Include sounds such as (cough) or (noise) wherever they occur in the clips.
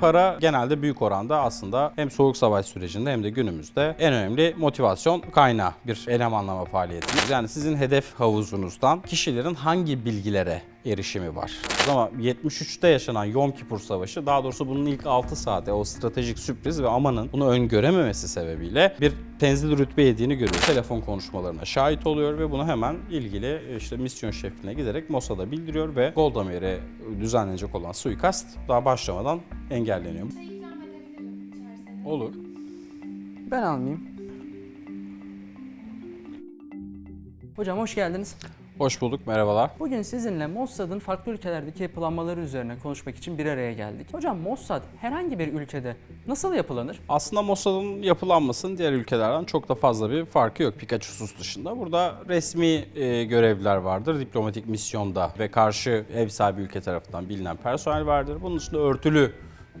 Para genelde büyük oranda aslında hem soğuk savaş sürecinde hem de günümüzde en önemli motivasyon kaynağı bir elemanlama faaliyeti. Yani sizin hedef havuzunuzdan kişilerin hangi bilgilere erişimi var. Ama 73'te yaşanan Yom Kipur Savaşı daha doğrusu bunun ilk 6 saati o stratejik sürpriz ve Aman'ın bunu öngörememesi sebebiyle bir tenzil rütbe yediğini görüyor. Telefon konuşmalarına şahit oluyor ve bunu hemen ilgili işte misyon şefine giderek Mossad'a bildiriyor ve Goldamir'e düzenlenecek olan suikast daha başlamadan engelleniyor. Olur. Ben almayayım. Hocam hoş geldiniz. Hoş bulduk, merhabalar. Bugün sizinle Mossad'ın farklı ülkelerdeki yapılanmaları üzerine konuşmak için bir araya geldik. Hocam Mossad herhangi bir ülkede nasıl yapılanır? Aslında Mossad'ın yapılanmasının diğer ülkelerden çok da fazla bir farkı yok birkaç husus dışında. Burada resmi e, görevliler vardır, diplomatik misyonda ve karşı ev sahibi ülke tarafından bilinen personel vardır. Bunun dışında örtülü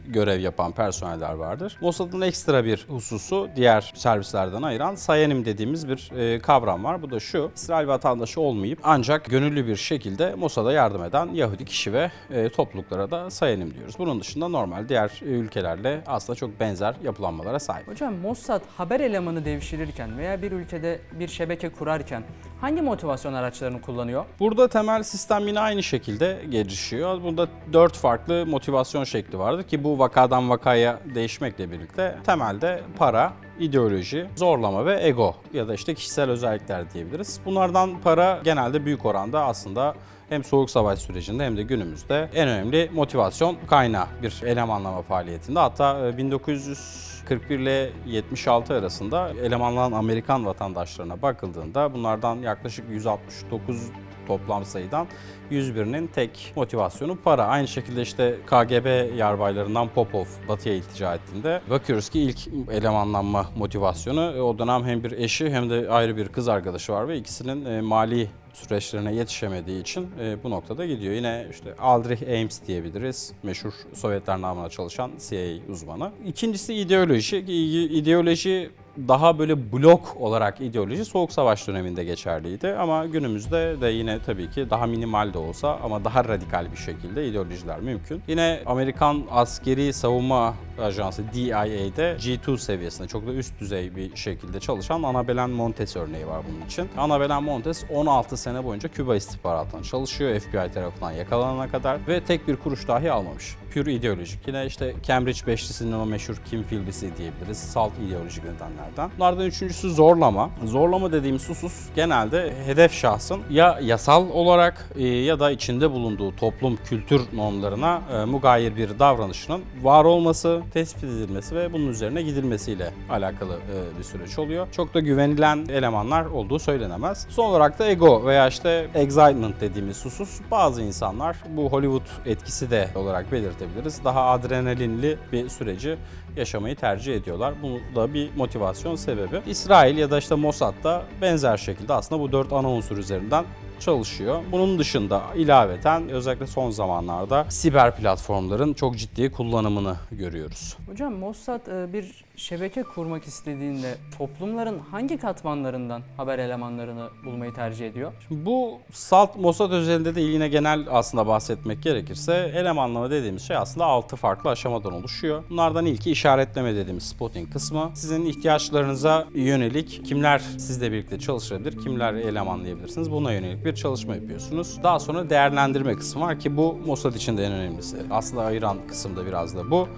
görev yapan personeller vardır. Mossad'ın ekstra bir hususu diğer servislerden ayıran sayenim dediğimiz bir e, kavram var. Bu da şu, İsrail vatandaşı olmayıp ancak gönüllü bir şekilde Mossad'a yardım eden Yahudi kişi ve e, topluluklara da sayenim diyoruz. Bunun dışında normal diğer e, ülkelerle aslında çok benzer yapılanmalara sahip. Hocam Mossad haber elemanı devşirirken veya bir ülkede bir şebeke kurarken hangi motivasyon araçlarını kullanıyor? Burada temel sistem yine aynı şekilde gelişiyor. Bunda dört farklı motivasyon şekli vardır ki bu vakadan vakaya değişmekle birlikte temelde para, ideoloji, zorlama ve ego ya da işte kişisel özellikler diyebiliriz. Bunlardan para genelde büyük oranda aslında hem soğuk savaş sürecinde hem de günümüzde en önemli motivasyon kaynağı bir elemanlama faaliyetinde. Hatta e, 1941 ile 76 arasında elemanlanan Amerikan vatandaşlarına bakıldığında bunlardan yaklaşık 169 toplam sayıdan 101'inin tek motivasyonu para. Aynı şekilde işte KGB yarbaylarından Popov batıya iltica ettiğinde bakıyoruz ki ilk elemanlanma motivasyonu e, o dönem hem bir eşi hem de ayrı bir kız arkadaşı var ve ikisinin e, mali süreçlerine yetişemediği için e, bu noktada gidiyor. Yine işte Aldrich Ames diyebiliriz. Meşhur Sovyetler namına çalışan CIA uzmanı. İkincisi ideoloji. İdeoloji daha böyle blok olarak ideoloji Soğuk Savaş döneminde geçerliydi ama günümüzde de yine tabii ki daha minimal de olsa ama daha radikal bir şekilde ideolojiler mümkün. Yine Amerikan Askeri Savunma Ajansı DIA'de G2 seviyesinde çok da üst düzey bir şekilde çalışan Anabelen Montes örneği var bunun için. Anabelen Montes 16 sene boyunca Küba istihbaratına çalışıyor FBI tarafından yakalanana kadar ve tek bir kuruş dahi almamış. Pür ideolojik. Yine işte Cambridge Beşlisi'nin o meşhur Kim Phillips'i diyebiliriz. Salt ideolojik nedenlerden. Bunlardan üçüncüsü zorlama. Zorlama dediğimiz husus genelde hedef şahsın ya yasal olarak e, ya da içinde bulunduğu toplum kültür normlarına e, mugayir bir davranışının var olması, tespit edilmesi ve bunun üzerine gidilmesiyle alakalı e, bir süreç oluyor. Çok da güvenilen elemanlar olduğu söylenemez. Son olarak da ego veya işte excitement dediğimiz husus bazı insanlar bu Hollywood etkisi de olarak belirtebiliriz. Daha adrenalinli bir süreci yaşamayı tercih ediyorlar. Bu da bir motivasyon sebebi. İsrail ya da işte Mossad da benzer şekilde aslında bu dört ana unsur üzerinden çalışıyor. Bunun dışında ilaveten özellikle son zamanlarda siber platformların çok ciddi kullanımını görüyoruz. Hocam Mossad e, bir şebeke kurmak istediğinde toplumların hangi katmanlarından haber elemanlarını bulmayı tercih ediyor? Bu Salt Mossad özelinde de yine genel aslında bahsetmek gerekirse elemanlama dediğimiz şey aslında 6 farklı aşamadan oluşuyor. Bunlardan ilki işaretleme dediğimiz spotting kısmı. Sizin ihtiyaçlarınıza yönelik kimler sizle birlikte çalışabilir, kimler elemanlayabilirsiniz buna yönelik bir çalışma yapıyorsunuz. Daha sonra değerlendirme kısmı var ki bu Mossad için de en önemlisi. Aslında ayıran kısım da biraz da bu.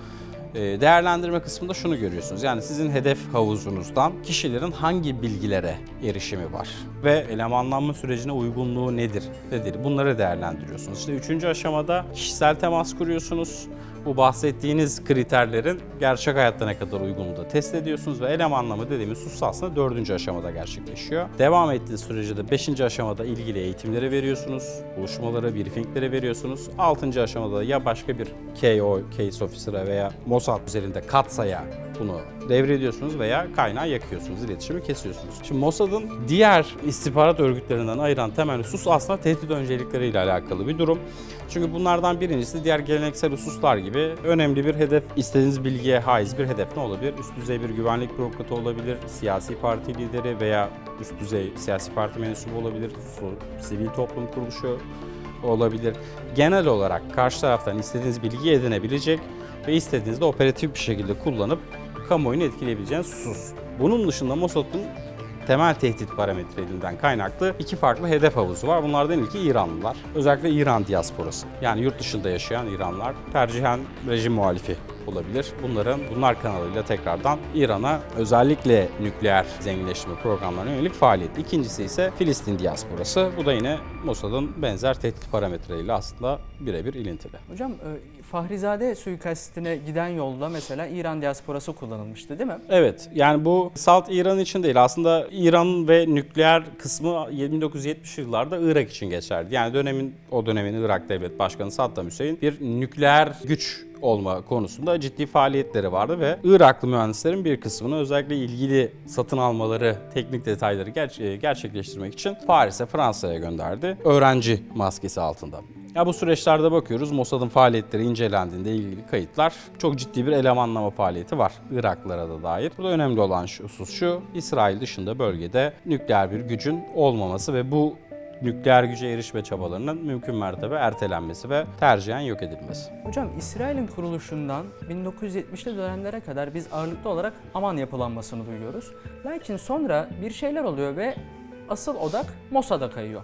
Ee, Değerlendirme kısmında şunu görüyorsunuz. Yani sizin hedef havuzunuzdan kişilerin hangi bilgilere erişimi var ve elemanlanma sürecine uygunluğu nedir nedir bunları değerlendiriyorsunuz. İşte üçüncü aşamada kişisel temas kuruyorsunuz. Bu bahsettiğiniz kriterlerin gerçek hayatta ne kadar uygunluğu da test ediyorsunuz ve elemanlama dediğimiz husus aslında dördüncü aşamada gerçekleşiyor. Devam ettiği sürece de beşinci aşamada ilgili eğitimleri veriyorsunuz, buluşmaları, briefingleri veriyorsunuz. Altıncı aşamada da ya başka bir KO, Case Officer'a veya Mossad üzerinde katsaya bunu devrediyorsunuz veya kaynağı yakıyorsunuz, iletişimi kesiyorsunuz. Şimdi Mossad'ın diğer istihbarat örgütlerinden ayıran temel husus aslında tehdit öncelikleriyle alakalı bir durum. Çünkü bunlardan birincisi diğer geleneksel hususlar gibi önemli bir hedef, istediğiniz bilgiye haiz bir hedef ne olabilir? Üst düzey bir güvenlik bürokratı olabilir, siyasi parti lideri veya üst düzey siyasi parti mensubu olabilir, sivil toplum kuruluşu olabilir. Genel olarak karşı taraftan istediğiniz bilgiyi edinebilecek ve istediğinizde operatif bir şekilde kullanıp kamuoyunu etkileyebileceğiniz husus. Bunun dışında Mossad'ın temel tehdit parametrelerinden kaynaklı iki farklı hedef havuzu var. Bunlardan ilki İranlılar. Özellikle İran diasporası. Yani yurt dışında yaşayan İranlar tercihen rejim muhalifi olabilir. Bunların bunlar kanalıyla tekrardan İran'a özellikle nükleer zenginleştirme programlarına yönelik faaliyet. İkincisi ise Filistin diasporası. Bu da yine Mossad'ın benzer tehdit parametreleriyle aslında birebir ilintili. Hocam e, Fahrizade suikastine giden yolda mesela İran diasporası kullanılmıştı değil mi? Evet yani bu salt İran için değil aslında İran ve nükleer kısmı 1970 yıllarda Irak için geçerli. Yani dönemin o dönemin Irak Devlet Başkanı Saddam Hüseyin bir nükleer güç olma konusunda ciddi faaliyetleri vardı ve Iraklı mühendislerin bir kısmını özellikle ilgili satın almaları, teknik detayları ger- e, gerçekleştirmek için Paris'e, Fransa'ya gönderdi. Öğrenci maskesi altında. Ya bu süreçlerde bakıyoruz Mossad'ın faaliyetleri incelendiğinde ilgili kayıtlar çok ciddi bir elemanlama faaliyeti var Iraklılara da dair. Burada önemli olan husus şu, İsrail dışında bölgede nükleer bir gücün olmaması ve bu nükleer güce erişme çabalarının mümkün mertebe ertelenmesi ve tercihen yok edilmesi. Hocam İsrail'in kuruluşundan 1970'li dönemlere kadar biz ağırlıklı olarak aman yapılanmasını duyuyoruz. Lakin sonra bir şeyler oluyor ve asıl odak Mossad'a kayıyor.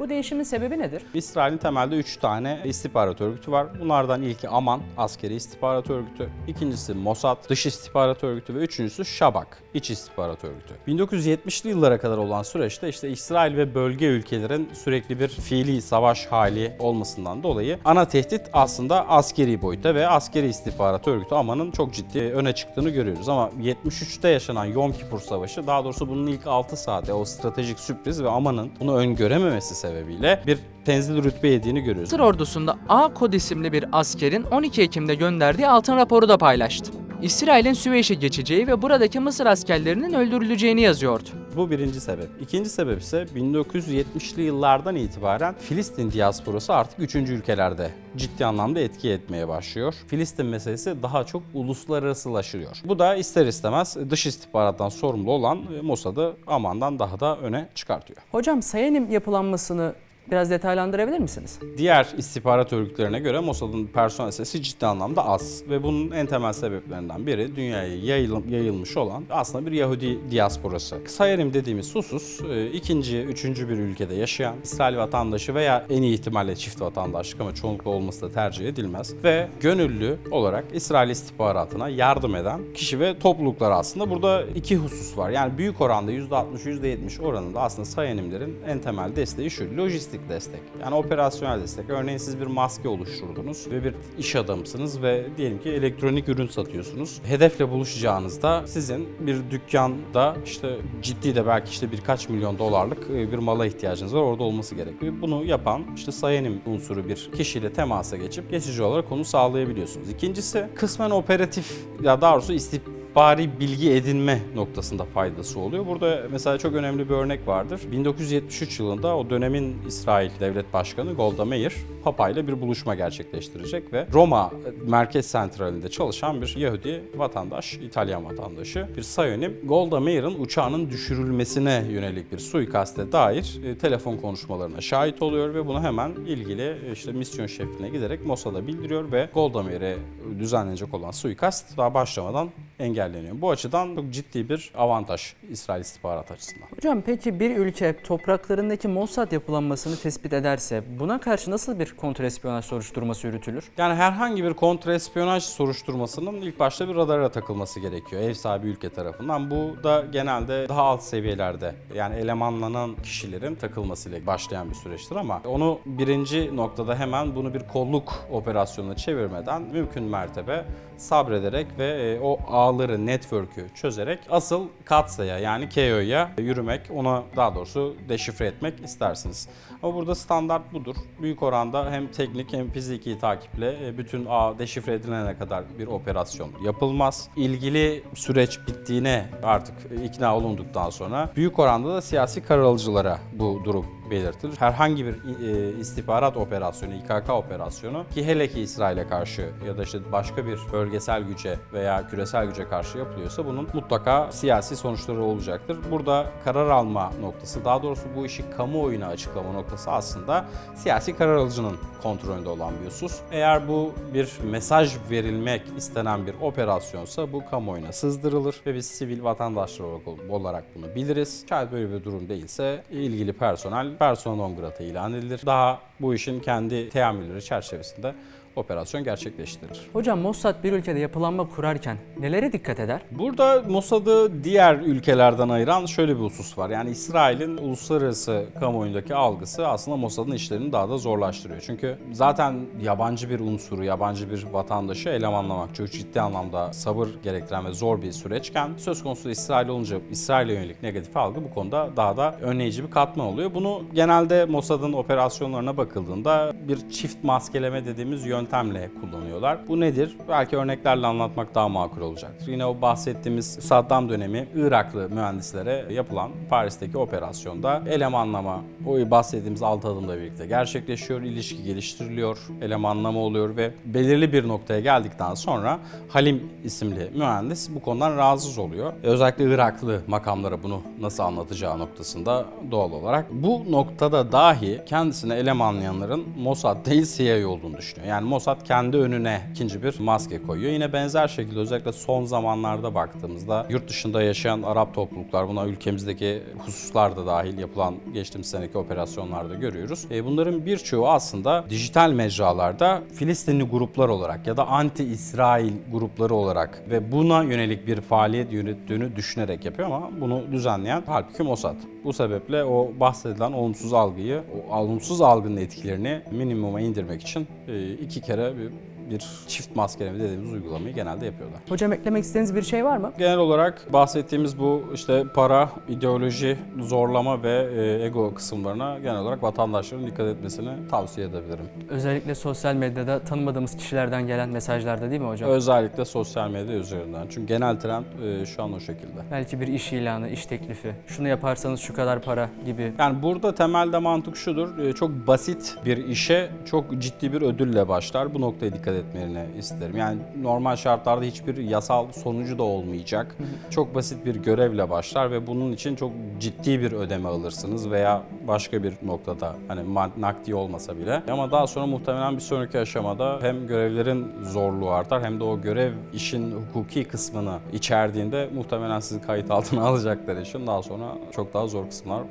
Bu değişimin sebebi nedir? İsrail'in temelde 3 tane istihbarat örgütü var. Bunlardan ilki Aman, askeri istihbarat örgütü. İkincisi Mossad, dış istihbarat örgütü ve üçüncüsü Şabak, iç istihbarat örgütü. 1970'li yıllara kadar olan süreçte işte İsrail ve bölge ülkelerin sürekli bir fiili savaş hali olmasından dolayı ana tehdit aslında askeri boyuta ve askeri istihbarat örgütü Aman'ın çok ciddi öne çıktığını görüyoruz. Ama 73'te yaşanan Yom Kipur Savaşı daha doğrusu bunun ilk 6 saate o stratejik sürpriz ve Aman'ın bunu öngörememesi sebebiyle bir tenzil rütbe yediğini görüyoruz. Mısır ordusunda A kod isimli bir askerin 12 Ekim'de gönderdiği altın raporu da paylaştı. İsrail'in Süveyş'e geçeceği ve buradaki Mısır askerlerinin öldürüleceğini yazıyordu. Bu birinci sebep. İkinci sebep ise 1970'li yıllardan itibaren Filistin diasporası artık üçüncü ülkelerde ciddi anlamda etki etmeye başlıyor. Filistin meselesi daha çok uluslararasılaşıyor. Bu da ister istemez dış istihbarattan sorumlu olan Mossad'ı Aman'dan daha da öne çıkartıyor. Hocam Sayanim yapılanmasını biraz detaylandırabilir misiniz? Diğer istihbarat örgütlerine göre Mossad'ın personel sayısı ciddi anlamda az ve bunun en temel sebeplerinden biri dünyaya yayıl- yayılmış olan aslında bir Yahudi diasporası. Sayarim dediğimiz husus e, ikinci, üçüncü bir ülkede yaşayan İsrail vatandaşı veya en iyi ihtimalle çift vatandaşlık ama çoğunlukla olması da tercih edilmez ve gönüllü olarak İsrail istihbaratına yardım eden kişi ve topluluklar aslında burada iki husus var. Yani büyük oranda %60-%70 oranında aslında Sayanimlerin en temel desteği şu lojistik destek. Yani operasyonel destek. Örneğin siz bir maske oluşturdunuz ve bir iş adamısınız ve diyelim ki elektronik ürün satıyorsunuz. Hedefle buluşacağınızda sizin bir dükkanda işte ciddi de belki işte birkaç milyon dolarlık e, bir mala ihtiyacınız var. Orada olması gerekiyor. Bunu yapan işte Sayanim unsuru bir kişiyle temasa geçip geçici olarak onu sağlayabiliyorsunuz. İkincisi kısmen operatif ya daha doğrusu istihbarat istihbari bilgi edinme noktasında faydası oluyor. Burada mesela çok önemli bir örnek vardır. 1973 yılında o dönemin İsrail Devlet Başkanı Golda Meir Papa ile bir buluşma gerçekleştirecek ve Roma Merkez Santrali'nde çalışan bir Yahudi vatandaş, İtalyan vatandaşı bir Sayonim Golda Meir'in uçağının düşürülmesine yönelik bir suikaste dair e, telefon konuşmalarına şahit oluyor ve bunu hemen ilgili e, işte misyon şefine giderek Mossad'a bildiriyor ve Golda Meir'e düzenlenecek olan suikast daha başlamadan engelleniyor. Bu açıdan çok ciddi bir avantaj İsrail istihbarat açısından. Hocam peki bir ülke topraklarındaki Mossad yapılanmasını tespit ederse buna karşı nasıl bir kontrespiyonaj soruşturması yürütülür? Yani herhangi bir kontrespiyonaj soruşturmasının ilk başta bir radara takılması gerekiyor ev sahibi ülke tarafından. Bu da genelde daha alt seviyelerde yani elemanlanan kişilerin takılmasıyla başlayan bir süreçtir ama onu birinci noktada hemen bunu bir kolluk operasyonuna çevirmeden mümkün mertebe sabrederek ve e, o ağları, network'ü çözerek asıl katsaya yani KO'ya yürümek, ona daha doğrusu deşifre etmek istersiniz. Ama burada standart budur. Büyük oranda hem teknik hem fiziki takiple e, bütün ağ deşifre edilene kadar bir operasyon yapılmaz. İlgili süreç bittiğine artık ikna olunduktan sonra büyük oranda da siyasi karar alıcılara bu durum belirtilir. Herhangi bir e, istihbarat operasyonu, İKK operasyonu ki hele ki İsrail'e karşı ya da işte başka bir bölgesel güce veya küresel güce karşı yapılıyorsa bunun mutlaka siyasi sonuçları olacaktır. Burada karar alma noktası, daha doğrusu bu işi kamuoyuna açıklama noktası aslında siyasi karar alıcının kontrolünde olan bir husus. Eğer bu bir mesaj verilmek istenen bir operasyonsa bu kamuoyuna sızdırılır ve biz sivil vatandaşlar olarak- bunu biliriz. Şayet böyle bir durum değilse ilgili personel persona non grata ilan edilir. Daha bu işin kendi teamülleri çerçevesinde operasyon gerçekleştirilir. Hocam Mossad bir ülkede yapılanma kurarken nelere dikkat eder? Burada Mossad'ı diğer ülkelerden ayıran şöyle bir husus var. Yani İsrail'in uluslararası kamuoyundaki algısı aslında Mossad'ın işlerini daha da zorlaştırıyor. Çünkü zaten yabancı bir unsuru, yabancı bir vatandaşı elemanlamak çok ciddi anlamda sabır gerektiren ve zor bir süreçken söz konusu İsrail olunca İsrail'e yönelik negatif algı bu konuda daha da önleyici bir katman oluyor. Bunu genelde Mossad'ın operasyonlarına bakıldığında bir çift maskeleme dediğimiz yöntemle kullanıyorlar. Bu nedir? Belki örneklerle anlatmak daha makul olacaktır. Yine o bahsettiğimiz Saddam dönemi Iraklı mühendislere yapılan Paris'teki operasyonda elemanlama, o bahsettiğimiz altı adımla birlikte gerçekleşiyor, ilişki geliştiriliyor, elemanlama oluyor ve belirli bir noktaya geldikten sonra Halim isimli mühendis bu konudan rahatsız oluyor. E, Özellikle Iraklı makamlara bunu nasıl anlatacağı noktasında doğal olarak. Bu noktada dahi kendisine elemanlayanların Mossad değil CIA olduğunu düşünüyor. Yani Mossad kendi önüne ikinci bir maske koyuyor. Yine benzer şekilde özellikle son zamanlarda baktığımızda yurt dışında yaşayan Arap topluluklar buna ülkemizdeki hususlar da dahil yapılan geçtiğimiz seneki operasyonlarda görüyoruz. E, bunların birçoğu aslında dijital mecralarda Filistinli gruplar olarak ya da anti-İsrail grupları olarak ve buna yönelik bir faaliyet yürüttüğünü düşünerek yapıyor ama bunu düzenleyen halbuki Mossad. Bu sebeple o bahsedilen olumsuz algıyı, o olumsuz algının etkilerini minimuma indirmek için e, iki kere bir, bir çift maskeleme dediğimiz uygulamayı genelde yapıyorlar. Hocam eklemek istediğiniz bir şey var mı? Genel olarak bahsettiğimiz bu işte para, ideoloji, zorlama ve e, ego kısımlarına genel olarak vatandaşların dikkat etmesini tavsiye edebilirim. Özellikle sosyal medyada tanımadığımız kişilerden gelen mesajlarda değil mi hocam? Özellikle sosyal medya üzerinden. Çünkü genel trend e, şu an o şekilde. Belki bir iş ilanı, iş teklifi. Şunu yaparsanız şu kadar para gibi. Yani burada temelde mantık şudur. e, Çok basit bir işe çok ciddi bir ödülle başlar. Bu noktaya dikkat etmelerini isterim. Yani normal şartlarda hiçbir yasal sonucu da olmayacak. Çok basit bir görevle başlar ve bunun için çok ciddi bir ödeme alırsınız veya başka bir noktada hani nakdi olmasa bile. Ama daha sonra muhtemelen bir sonraki aşamada hem görevlerin zorluğu artar hem de o görev işin hukuki kısmını içerdiğinde muhtemelen sizi kayıt altına (laughs) alacakları için daha sonra çok daha zor kısımlar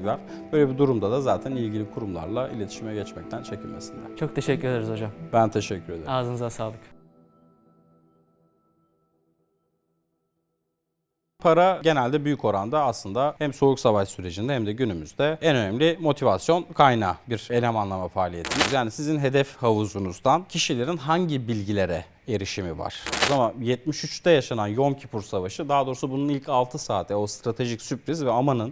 var. Böyle bir durumda da zaten ilgili kurumlarla iletişime geçmekten çekinmesinler. Çok teşekkür ederiz hocam. Ben teşekkür ederim. Ağzınıza sağlık. Para genelde büyük oranda aslında hem soğuk savaş sürecinde hem de günümüzde en önemli motivasyon kaynağı bir elemanlama faaliyeti. Yani sizin hedef havuzunuzdan kişilerin hangi bilgilere erişimi var. Ama 73'te yaşanan Yom Kipur Savaşı daha doğrusu bunun ilk 6 saate o stratejik sürpriz ve Aman'ın